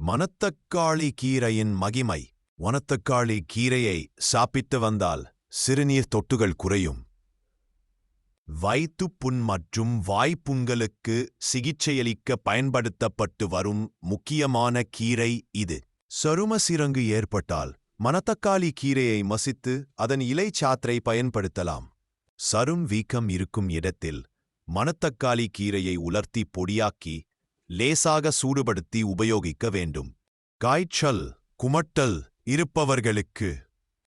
மணத்தக்காளி கீரையின் மகிமை. மணத்தக்காளி கீரையை சாப்பிட்டு வந்தால் சிறுநீர் தொட்டுகள் குறையும். வயிற்றுப்புண் மற்றும் வாய்ப்புண்களுக்கு சிகிச்சையளிக்க பயன்படுத்தப்பட்டு வரும் முக்கியமான கீரை இது. சரும சிறங்கு ஏற்பட்டால் மணத்தக்காளி கீரையை மசித்து அதன் இலைச்சாற்றை பயன்படுத்தலாம். சரும் வீக்கம் இருக்கும் இடத்தில் மணத்தக்காளி கீரையை உலர்த்தி பொடியாக்கி லேசாக சூடுபடுத்தி உபயோகிக்க வேண்டும். காய்ச்சல் குமட்டல் இருப்பவர்களுக்கு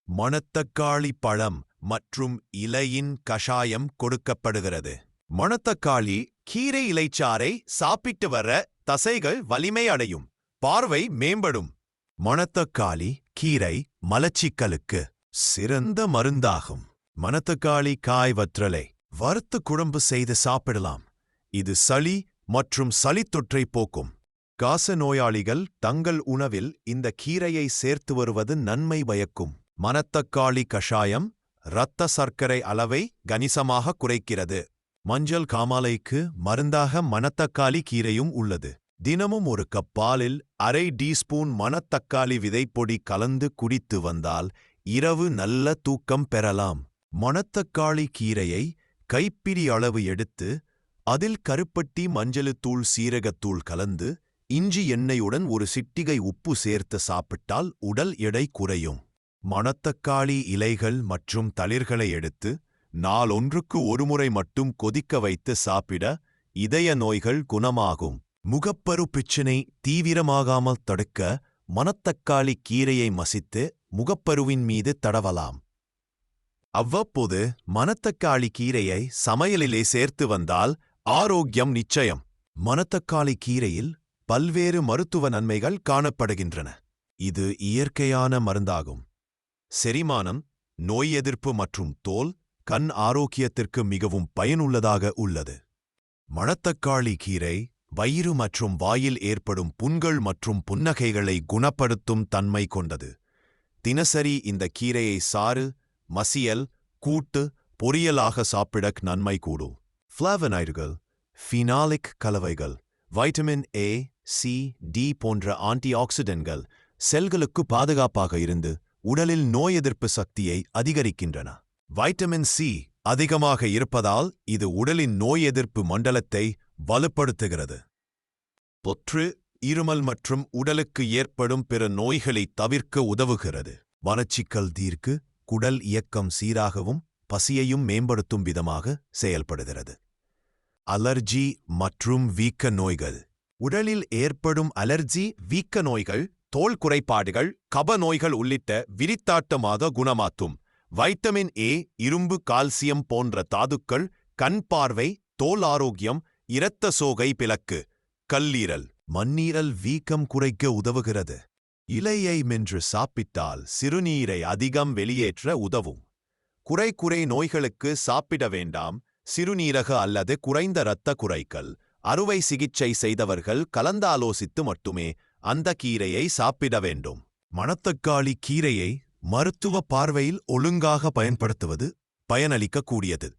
மணத்தக்காளி பழம் மற்றும் இலையின் கஷாயம் கொடுக்கப்படுகிறது. மணத்தக்காளி கீரை இலைச்சாறை சாப்பிட்டு வர தசைகள் வலிமை அடையும். பார்வை மேம்படும். மணத்தக்காளி கீரை மலச்சிக்கலுக்கு சிறந்த மருந்தாகும். மணத்தக்காளி காய் வற்றலை வறுத்து குழம்பு செய்து சாப்பிடலாம். இது சளி மற்றும் சளித்தொற்றை போக்கும். காச நோயாளிகள் தங்கள் உணவில் இந்த கீரையை சேர்த்து வருவது நன்மை பயக்கும் மணத்தக்காளி கஷாயம் இரத்த சர்க்கரை அளவை கணிசமாக குறைக்கிறது. மஞ்சள் காமாலைக்கு மருந்தாக மணத்தக்காளி கீரையும் உள்ளது. தினமும் ஒரு கப் பாலில் அரை டீஸ்பூன் மணத்தக்காளி விதைப்பொடி கலந்து குடித்து வந்தால் இரவு நல்ல தூக்கம் பெறலாம். மணத்தக்காளி கீரையை கைப்பிடி அளவு எடுத்து அதில் கருப்பட்டி மஞ்சளுத்தூள் சீரகத்தூள் கலந்து இஞ்சி எண்ணெயுடன் ஒரு சிட்டிகை உப்பு சேர்த்து சாப்பிட்டால் உடல் எடை குறையும். மணத்தக்காளி இலைகள் மற்றும் தளிர்களை எடுத்து நாளொன்றுக்கு ஒருமுறை மட்டும் கொதிக்க வைத்து சாப்பிட இதய நோய்கள் குணமாகும். முகப்பரு பிரச்சினை தீவிரமாகாமல் தடுக்க மணத்தக்காளி கீரையை மசித்து முகப்பருவின் மீது தடவலாம். அவ்வப்போது மணத்தக்காளி கீரையை சமையலிலே சேர்த்து வந்தால் ஆரோக்கியம் நிச்சயம். மணத்தக்காளி கீரையில் பல்வேறு மருத்துவ நன்மைகள் காணப்படுகின்றன. இது இயற்கையான மருந்தாகும். செரிமானம் நோய் எதிர்ப்பு மற்றும் தோல் கண் ஆரோக்கியத்திற்கு மிகவும் பயனுள்ளதாக உள்ளது. மணத்தக்காளி கீரை வயிறு மற்றும் வாயில் ஏற்படும் புண்கள் மற்றும் புன்னகைகளை குணப்படுத்தும் தன்மை கொண்டது. தினசரி இந்த கீரையை சாறு மசியல் கூட்டு பொரியலாக சாப்பிட நன்மை கூடும். ஃப்ளாவனாய்டுகள் ஃபினாலிக் கலவைகள் வைட்டமின் ஏ சி டி போன்ற ஆன்டிஆக்சிடென்ட்கள் செல்களுக்கு பாதுகாப்பாக இருந்து உடலில் நோய் எதிர்ப்பு சக்தியை அதிகரிக்கின்றன. வைட்டமின் சி அதிகமாக இருப்பதால் இது உடலின் நோய் எதிர்ப்பு மண்டலத்தை வலுப்படுத்துகிறது. தொற்று இருமல் மற்றும் உடலுக்கு ஏற்படும் பிற நோய்களை தவிர்க்க உதவுகிறது. வறட்சிக்கல் தீர்க்கு குடல் இயக்கம் சீராகவும் பசியையும் மேம்படுத்தும் விதமாக செயல்படுகிறது. அலர்ஜி மற்றும் வீக்க நோய்கள். உடலில் ஏற்படும் அலர்ஜி வீக்க நோய்கள் தோல் குறைபாடுகள் கப நோய்கள் உள்ளிட்ட விரித்தாட்டமாக குணமாத்தும் வைட்டமின் ஏ இரும்பு கால்சியம் போன்ற தாதுக்கள் கண் பார்வை தோல் ஆரோக்கியம் இரத்த சோகை பிளக்கு கல்லீரல் மண்ணீரல் வீக்கம் குறைக்க உதவுகிறது. இலையை மென்று சாப்பிட்டால் சிறுநீரை அதிகம் வெளியேற்ற உதவும். குறை குறை நோய்களுக்கு சாப்பிட வேண்டாம். சிறுநீரக அல்லது குறைந்த இரத்த குறைக்கல். அறுவை சிகிச்சை செய்தவர்கள் கலந்தாலோசித்து மட்டுமே அந்த கீரையை சாப்பிட வேண்டும். மணத்தக்காளி கீரையை மருத்துவ பார்வையில் ஒழுங்காக பயன்படுத்துவது பயனளிக்கக்கூடியது.